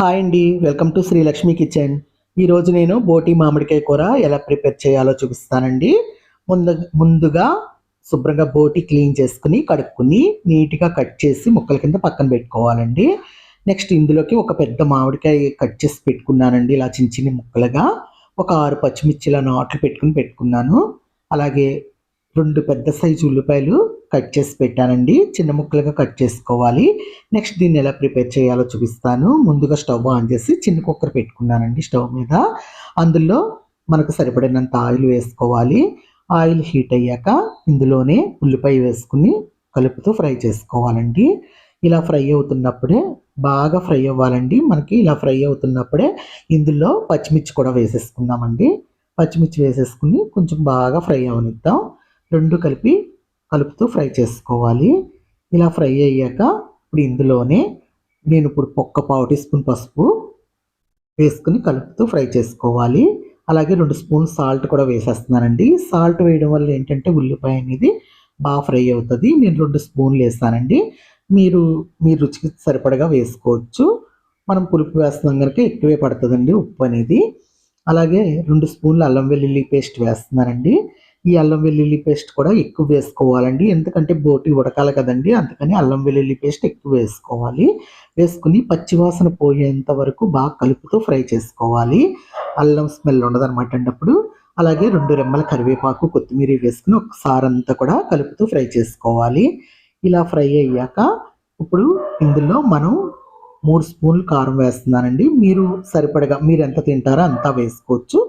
Hi అండి welcome to Srilakshmi kitchen. ఈరోజు నేను బోటి మామిడికాయ కూర ఎలా ప్రిపేర్ చేయాలో చూపిస్తానండి. ముందు ముందుగా శుభ్రంగా బోటి క్లీన్ చేసుకుని కడుక్కుని నీట్గా కట్ చేసి ముక్కల కింద పక్కన పెట్టుకోవాలండి. నెక్స్ట్ ఇందులోకి ఒక పెద్ద మామిడికాయ కట్ చేసి పెట్టుకున్నానండి ఇలా చిన్న చిన్న ముక్కలుగా. ఒక ఆరు పచ్చిమిర్చిల నాట్లు పెట్టుకుని పెట్టుకున్నాను. అలాగే రెండు పెద్ద సైజు ఉల్లిపాయలు కట్ చేసి పెట్టానండి. చిన్న ముక్కలుగా కట్ చేసుకోవాలి. నెక్స్ట్ దీన్ని ఎలా ప్రిపేర్ చేయాలో చూపిస్తాను. ముందుగా స్టవ్ ఆన్ చేసి చిన్న కుక్కర్ పెట్టుకున్నానండి స్టవ్ మీద. అందులో మనకు సరిపడినంత ఆయిల్ వేసుకోవాలి. ఆయిల్ హీట్ అయ్యాక ఇందులోనే ఉల్లిపాయ వేసుకుని కలుపుతూ ఫ్రై చేసుకోవాలండి. ఇలా ఫ్రై అవుతున్నప్పుడే బాగా ఫ్రై అవ్వాలండి. మనకి ఇలా ఫ్రై అవుతున్నప్పుడే ఇందులో పచ్చిమిర్చి కూడా వేసేసుకుందామండి. పచ్చిమిర్చి వేసేసుకుని కొంచెం బాగా ఫ్రై అవనిద్దాం. రెండు కలిపి కలుపుతూ ఫ్రై చేసుకోవాలి. ఇలా ఫ్రై అయ్యాక ఇప్పుడు ఇందులోనే నేను ఇప్పుడు ఒక్క పావు టీ స్పూన్ పసుపు వేసుకుని కలుపుతూ ఫ్రై చేసుకోవాలి. అలాగే రెండు స్పూన్ సాల్ట్ కూడా వేసేస్తున్నానండి. సాల్ట్ వేయడం వల్ల ఏంటంటే ఉల్లిపాయ అనేది బాగా ఫ్రై అవుతుంది. నేను రెండు స్పూన్లు వేస్తానండి. మీరు మీ రుచికి సరిపడగా వేసుకోవచ్చు. మనం పులుపు వేస్తున్నాం కనుక ఎక్కువే పడుతుందండి ఉప్పు అనేది. అలాగే రెండు స్పూన్లు అల్లం వెల్లుల్లి పేస్ట్ వేస్తున్నానండి. ఈ అల్లం వెల్లుల్లి పేస్ట్ కూడా ఎక్కువ వేసుకోవాలండి. ఎందుకంటే బోటి ఉడకాలి కదండి. అందుకని అల్లం వెల్లుల్లి పేస్ట్ ఎక్కువ వేసుకోవాలి. వేసుకుని పచ్చివాసన పోయేంత వరకు బాగా కలుపుతూ ఫ్రై చేసుకోవాలి. అల్లం స్మెల్ ఉండదన్నమాట అండి అప్పుడు. అలాగే రెండు రెమ్మల కరివేపాకు కొత్తిమీర వేసుకుని ఒకసారి అంతా కూడా కలుపుతూ ఫ్రై చేసుకోవాలి. ఇలా ఫ్రై అయ్యాక ఇప్పుడు ఇందులో మనం మూడు స్పూన్లు కారం వేస్తున్నానండి. మీరు సరిపడగా మీరు ఎంత తింటారో అంతా వేసుకోవచ్చు.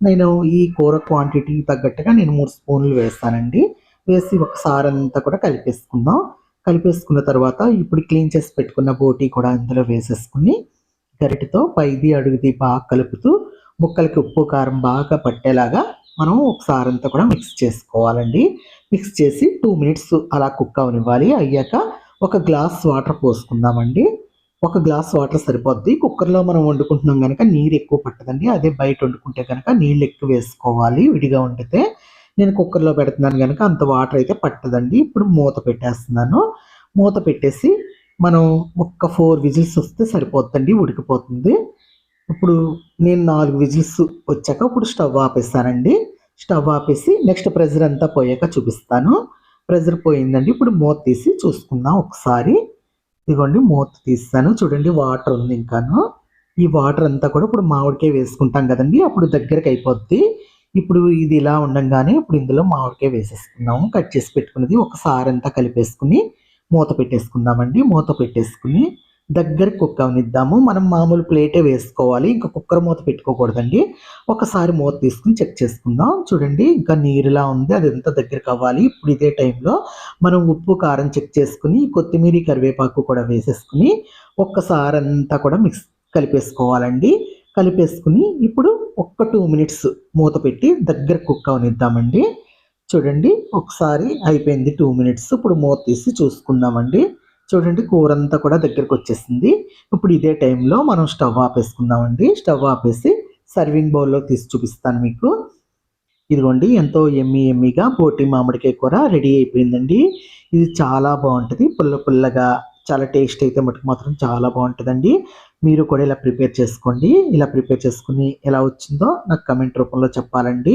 నేను ఈ కూర క్వాంటిటీకి తగ్గట్టుగా నేను మూడు స్పూన్లు వేస్తానండి. వేసి ఒకసారి అంతా కూడా కలిపేసుకుందాం. కలిపేసుకున్న తర్వాత ఇప్పుడు క్లీన్ చేసి పెట్టుకున్న బోటీ కూడా అందులో వేసేసుకుని గరిటతో పైది అడుగుది బాగా కలుపుతూ ముక్కలకి ఉప్పు కారం బాగా పట్టేలాగా మనం ఒకసారి అంతా కూడా మిక్స్ చేసుకోవాలండి. మిక్స్ చేసి టూ మినిట్స్ అలా కుక్ అవనివ్వాలి. అయ్యాక ఒక గ్లాస్ వాటర్ పోసుకుందామండి. ఒక గ్లాస్ వాటర్ సరిపోద్ది. కుక్కర్లో మనం వండుకుంటున్నాం కనుక నీరు ఎక్కువ పట్టదండి. అదే బయట వండుకుంటే కనుక నీళ్ళు ఎక్కువ వేసుకోవాలి విడిగా వండితే. నేను కుక్కర్లో పెడుతున్నాను కనుక అంత వాటర్ అయితే పట్టదండి. ఇప్పుడు మూత పెట్టేస్తున్నాను. మూత పెట్టేసి మనం ఒక్క ఫోర్ విజిల్స్ వస్తే సరిపోద్దండి ఉడికిపోతుంది. ఇప్పుడు నేను నాలుగు విజిల్స్ వచ్చాక ఇప్పుడు స్టవ్ ఆపేస్తానండి. స్టవ్ ఆపేసి నెక్స్ట్ ప్రెజర్ అంతా పోయాక చూపిస్తాను. ప్రెజర్ పోయిందండి. ఇప్పుడు మూత తీసి చూసుకుందాం ఒకసారి. ఇదిగోండి మూత తీస్తాను. చూడండి వాటర్ ఉంది ఇంకాను. ఈ వాటర్ అంతా కూడా ఇప్పుడు మామిడికాయ వేసుకుంటాం కదండి అప్పుడు దగ్గరకు అయిపోద్ది. ఇప్పుడు ఇది ఇలా ఉండంగానే ఇప్పుడు ఇందులో మామిడికాయ వేసేసుకున్నాము కట్ చేసి పెట్టుకున్నది ఒకసారి అంతా కలిపేసుకుని మూత పెట్టేసుకుందామండి. మూత పెట్టేసుకుని దగ్గర కుక్ అవనిద్దాము మనం మామూలు ప్లేటే వేసుకోవాలి. ఇంకా కుక్కర్ మూత పెట్టుకోకూడదండి. ఒకసారి మూత తీసుకుని చెక్ చేసుకుందాం. చూడండి ఇంకా నీరులా ఉంది. అది ఎంత దగ్గరకు అవ్వాలి? ఇప్పుడు ఇదే టైంలో మనం ఉప్పు కారం చెక్ చేసుకుని కొత్తిమీర కరివేపాకు కూడా వేసేసుకుని ఒక్కసారి అంతా కూడా మిక్స్ కలిపేసుకోవాలండి. కలిపేసుకుని ఇప్పుడు ఒక్క టూ మినిట్స్ మూత పెట్టి దగ్గర కుక్ అవనిద్దామండి చూడండి ఒకసారి అయిపోయింది టూ మినిట్స్. ఇప్పుడు మూత తీసి చూసుకుందామండి. చూడండి కూర అంతా కూడా దగ్గరకు వచ్చేసింది ఇప్పుడు ఇదే టైంలో మనం స్టవ్ ఆపేసుకుందామండి. స్టవ్ ఆపేసి సర్వింగ్ బౌల్లో తీసి చూపిస్తాను మీకు. ఇదిగోండి ఎంతో ఎమ్మి ఎమ్మిగా పోటీ మామిడికాయ కూర రెడీ అయిపోయిందండి. ఇది చాలా బాగుంటుంది. పుల్ల పుల్లగా చాలా టేస్ట్ అయితే మటుకు మాత్రం చాలా బాగుంటుందండి. మీరు కూడా ఇలా ప్రిపేర్ చేసుకోండి. ఇలా ప్రిపేర్ చేసుకుని ఎలా వచ్చిందో నాకు కమెంట్ రూపంలో చెప్పాలండి.